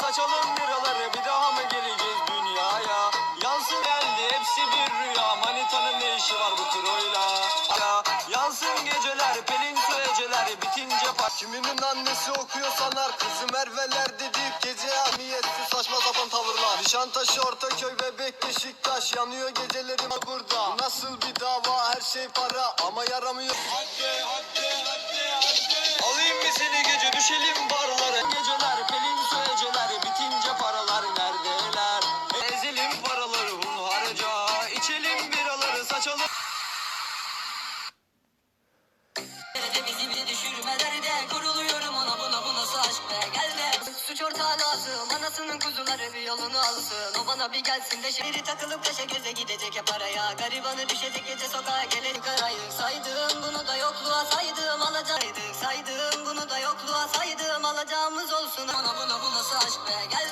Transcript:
saçalım biraları bir daha mı geleceğiz dünyaya? Yansın geldi hepsi bir rüya. Manitanın ne işi var bu kroyla? Ya, yansın geceler pelin su eceler bitince par Kiminin annesi okuyor sanar Kızı Merve'ler dedik gece niyetsiz saçma sapan tavırlar. Nişantaşı Ortaköy Bebek Beşiktaş Yanıyor gecelerim burada. Bu Nasıl bir dava her şey para ama yaramıyor. Hadi hadi hadi hadi Alayım mı seni gece düşelim içelim biraları saçalım. Bizi bir düşürmeler de Kuruluyorum ona buna bu nasıl aşk be be suç ortağı lazım Anasının kuzuları bir yolunu alsın. O bana bir gelsin de Biri takılıp kaşa göze gidecek hep araya Garibanı düşecek gece sokağa gelir karayı Saydım bunu da yokluğa saydım Alacaktık saydım bunu da yokluğa saydım Alacağımız olsun. Ona buna bu nasıl aşk be. Gel